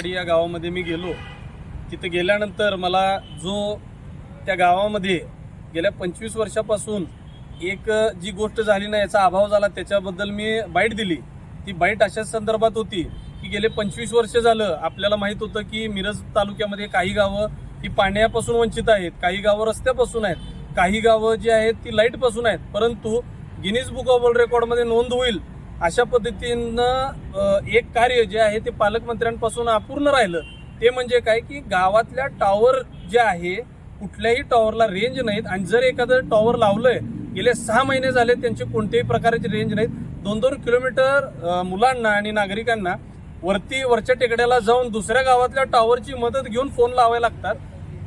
कोराडी या गावामध्ये मी गेलो. तिथं गेल्यानंतर मला जो त्या गावामध्ये गेल्या पंचवीस वर्षापासून एक जी गोष्ट झाली ना याचा अभाव झाला त्याच्याबद्दल मी बाईट दिली. ती बाईट अशाच संदर्भात होती की गेले पंचवीस वर्ष झालं आपल्याला माहीत होतं की मिरज तालुक्यामध्ये काही गावं ही पाण्यापासून वंचित आहेत काही गावं रस्त्यापासून आहेत काही गावं जी आहेत ती लाईटपासून आहेत. परंतु गिनीज बुक ऑफ वर्ल्ड रेकॉर्डमध्ये नोंद होईल अशा पद्धतीनं एक कार्य जे आहे ते पालकमंत्र्यांपासून अपूर्ण राहिलं. ते म्हणजे काय की गावातल्या टॉवर जे आहे कुठल्याही टॉवरला रेंज नाहीत. आणि जर एखादं टॉवर लावलंय गेले सहा महिने झाले त्यांचे कोणत्याही प्रकारची रेंज नाहीत. दोन दोन किलोमीटर मुलांना आणि नागरिकांना वरती वरच्या टेकड्याला जाऊन दुसऱ्या गावातल्या टॉवरची मदत घेऊन फोन लावायला लागतात.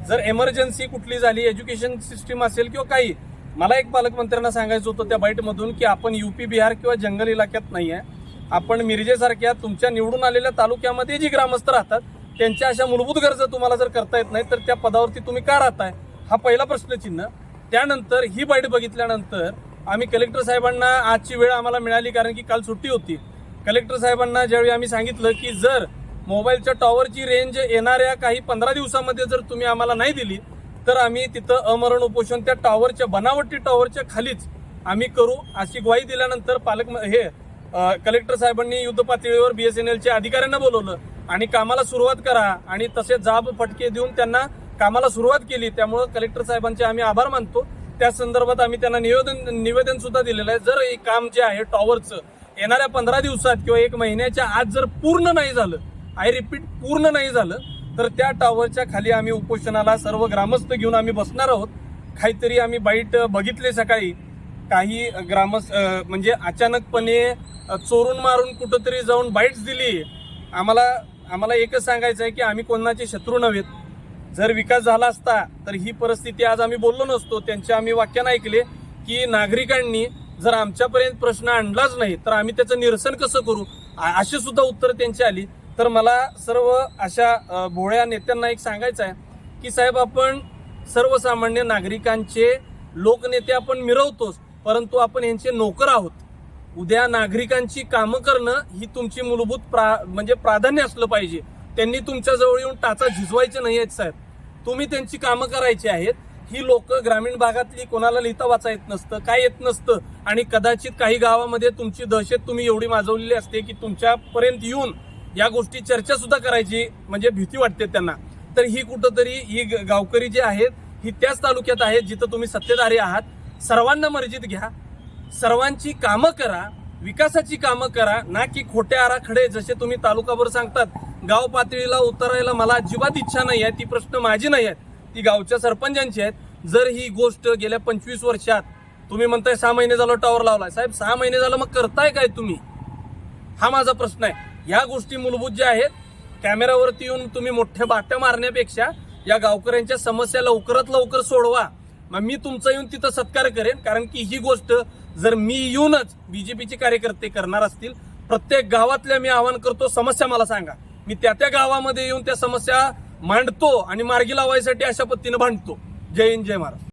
जर एमर्जन्सी कुठली झाली एज्युकेशन सिस्टीम असेल किंवा काही मला एक पालकमंत्र्यांना सांगायचं होतं त्या बाईटमधून की आपण युपी बिहार किंवा जंगल इलाक्यात नाही आहे आपण मिरजेसारख्या तुमच्या निवडून आलेल्या तालुक्यामध्ये जी ग्रामस्थ राहतात त्यांच्या अशा मूलभूत गरजा तुम्हाला जर करता येत नाही तर त्या पदावरती तुम्ही का राहताय? हा पहिला प्रश्नचिन्ह. त्यानंतर ही बाईट बघितल्यानंतर आम्ही कलेक्टर साहेबांना आजची वेळ आम्हाला मिळाली कारण की काल सुट्टी होती. कलेक्टर साहेबांना ज्यावेळी आम्ही सांगितलं की जर मोबाईलच्या टॉवरची रेंज येणाऱ्या काही पंधरा दिवसामध्ये जर तुम्ही आम्हाला नाही दिली तर आम्ही तिथं अमरण उपोषण त्या टॉवरच्या बनावटी टॉवरच्या खालीच आम्ही करू. अशी ग्वाही दिल्यानंतर पालक हे कलेक्टर साहेबांनी युद्ध पातळीवर बीएसएनएलच्या अधिकाऱ्यांना बोलवलं आणि कामाला सुरुवात करा आणि तसे जाब फटके देऊन त्यांना कामाला सुरुवात केली. त्यामुळं कलेक्टर साहेबांचे आम्ही आभार मानतो. त्या संदर्भात आम्ही त्यांना निवेदन निवेदन सुद्धा दिलेलं आहे. जर हे काम जे आहे टॉवरचं येणाऱ्या पंधरा दिवसात किंवा एक महिन्याच्या आत जर पूर्ण नाही झालं आय रिपीट पूर्ण नाही झालं तर त्या टॉवरच्या खाली आम्ही उपोषणाला सर्व ग्रामस्थ घेऊन आम्ही बसणार आहोत. काहीतरी आम्ही बाईट बघितले सकाळी. काही ग्रामस्थ म्हणजे अचानकपणे चोरून मारून कुठंतरी जाऊन बाईट्स दिली. आम्हाला आम्हाला एकच सांगायचं आहे की आम्ही कोणाचे शत्रू नव्हेत. जर विकास झाला असता तर ही परिस्थिती आज आम्ही बोललो नसतो. त्यांचे आम्ही वाक्यानं ऐकले की नागरिकांनी जर आमच्यापर्यंत प्रश्न आणलाच नाही तर आम्ही त्याचं निरसन कसं करू? अशी सुद्धा उत्तर त्यांची आली. तर मला सर्व अशा भोळ्या नेत्यांना एक सांगायचं आहे की साहेब आपण सर्वसामान्य नागरिकांचे लोकनेते आपण मिरवतोच परंतु आपण यांचे नोकर आहोत. उद्या नागरिकांची कामं करणं ही तुमची मूलभूत प्रा म्हणजे प्राधान्य असलं पाहिजे. त्यांनी तुमच्याजवळ येऊन टाचा झिजवायचे नाही आहेत साहेब. तुम्ही त्यांची कामं करायची आहेत. ही लोक ग्रामीण भागातली कोणाला लिहिता वाचा येत नसतं काय येत नसतं. आणि कदाचित काही गावामध्ये तुमची दहशत तुम्ही एवढी माजवलेली असते की तुमच्यापर्यंत येऊन या गोष्टी चर्चा सुद्धा करायची म्हणजे भीती वाटते त्यांना. तर ही कुठंतरी ही ग- गावकरी जे आहेत ही त्याच तालुक्यात आहेत जिथं तुम्ही सत्तेधारी आहात. सर्वांना मर्जीत घ्या. सर्वांची कामं करा. विकासाची कामं करा. ना की खोटे आराखडे जसे तुम्ही तालुकाभर सांगतात गाव पातळीला उतरायला मला अजिबात इच्छा नाही आहे ती प्रश्न माझी नाही आहेत ती गावच्या सरपंचांची आहेत. जर ही गोष्ट गेल्या पंचवीस वर्षात तुम्ही म्हणताय सहा महिने झालं टॉवर लावलाय. साहेब सहा महिने झालं मग करताय काय तुम्ही? हा माझा प्रश्न आहे. या गोष्टी मूलभूत ज्या आहेत कॅमेऱ्यावरती येऊन तुम्ही मोठ्या बाट्या मारण्यापेक्षा या गावकऱ्यांच्या समस्या लवकरात लवकर सोडवा. मग मी तुमचा येऊन तिथं सत्कार करेन कारण की ही गोष्ट जर मी येऊनच बीजेपीचे कार्यकर्ते करणार असतील प्रत्येक गावातल्या मी आवाहन करतो समस्या मला सांगा. मी त्या त्या गावामध्ये येऊन त्या समस्या मांडतो आणि मार्गी लावायसाठी अशा पद्धतीनं भांडतो. जय हिंद जय महाराज